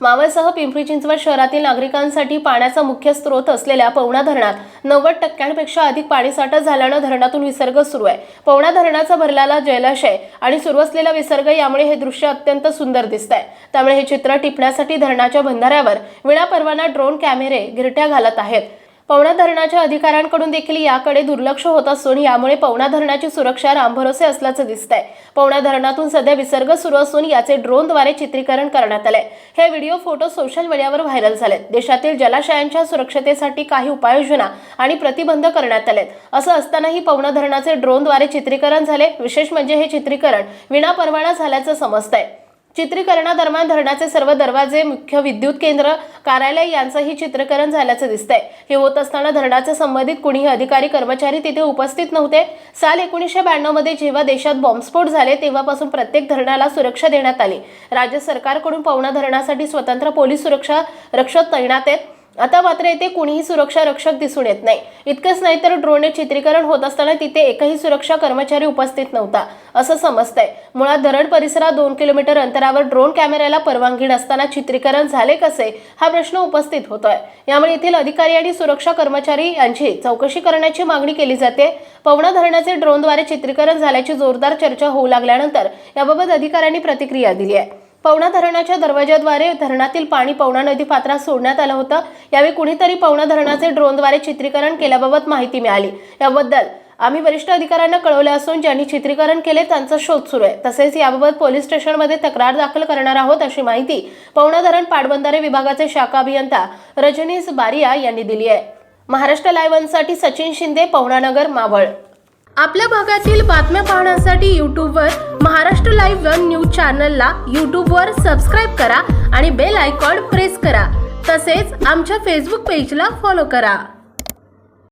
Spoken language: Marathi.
मावळसह पिंपरी चिंचवड शहरातील नागरिकांसाठी पाण्याचा मुख्य स्रोत असलेल्या पवना धरणात नव्वद टक्क्यांपेक्षा अधिक पाणीसाठा झाल्यानं धरणातून विसर्ग सुरू आहे. पवना धरणाचा भरलेला जलाशय आणि सुरू असलेला विसर्ग यामुळे हे दृश्य अत्यंत सुंदर दिसत आहे त्यामुळे हे चित्र टिपण्यासाठी धरणाच्या बंधाऱ्यावर विनापरवाना ड्रोन कॅमेरे गिरट्या घालत आहेत. पवना धरणाच्या अधिकाऱ्यांकडून देखील याकडे दुर्लक्ष होत असून यामुळे पवना धरणाची सुरक्षा रामभरोसे असल्याचं दिसत आहे पवना धरणातून सध्या विसर्ग सुरू असून याचे ड्रोनद्वारे चित्रीकरण करण्यात आलंय. हे व्हिडिओ फोटो सोशल मीडियावर व्हायरल झालेत. देशातील जलाशयांच्या सुरक्षतेसाठी काही उपाययोजना आणि प्रतिबंध करण्यात आलेत. असं असतानाही पवना धरणाचे ड्रोनद्वारे चित्रीकरण झाले. विशेष म्हणजे हे चित्रीकरण विनापरवाना झाल्याचं समजतंय. चित्रीकरणादरम्यान धरणाचे सर्व दरवाजे मुख्य विद्युत केंद्र कार्यालय यांचंही चित्रीकरण झाल्याचं दिसतंय. हे होत असताना धरणाचे संबंधित कुणीही अधिकारी कर्मचारी तिथे उपस्थित नव्हते. साल एकोणीसशे ब्याण्णवमध्ये जेव्हा देशात बॉम्बस्फोट झाले तेव्हापासून प्रत्येक धरणाला सुरक्षा देण्यात आली. राज्य सरकारकडून पवना धरणासाठी स्वतंत्र पोलीस सुरक्षा रक्षक तैनात आहेत. आता मात्र येथे कुणीही सुरक्षा रक्षक दिसून येत नाही. इतकंच नाही तर ड्रोनने चित्रीकरण होत असताना तिथे एकही सुरक्षा कर्मचारी उपस्थित नव्हता असं समजतंय. मुळात धरण परिसरात दोन किलोमीटर अंतरावर ड्रोन कॅमेऱ्याला परवानगी नसताना चित्रीकरण झाले कसे हा प्रश्न उपस्थित होतोय. यामुळे येथील अधिकारी आणि सुरक्षा कर्मचारी यांची चौकशी करण्याची मागणी केली जाते. पवना धरणाचे ड्रोनद्वारे चित्रीकरण झाल्याची जोरदार चर्चा होऊ लागल्यानंतर याबाबत अधिकाऱ्यांनी प्रतिक्रिया दिली आहे. पवना धरणाच्या दरवाजाद्वारे धरणातील पाणी पवना नदी पात्रात सोडण्यात आलं होतं. यावेळी कुणीतरी पवना धरणाचे ड्रोनद्वारे चित्रीकरण केल्याबाबत माहिती मिळाली. याबद्दल आम्ही वरिष्ठ अधिकाऱ्यांना कळवले असून ज्यांनी चित्रीकरण केले त्यांचा शोध सुरू आहे. तसेच याबाबत पोलीस स्टेशनमध्ये तक्रार दाखल करणार आहोत अशी माहिती पवना धरण पाटबंधारे विभागाचे शाखा अभियंता रजनीश बारिया यांनी दिली आहे. महाराष्ट्र लायव्हनसाठी सचिन शिंदे पवनानगर मावळ. आपल्या भागातील बातम्या पाहण्यासाठी यूट्यूबवर महाराष्ट्र लाईव्ह वन न्यूज चॅनलला यूट्यूबवर सबस्क्राईब करा आणि बेल आयकॉन प्रेस करा. तसेच आमच्या फेसबुक पेजला फॉलो करा.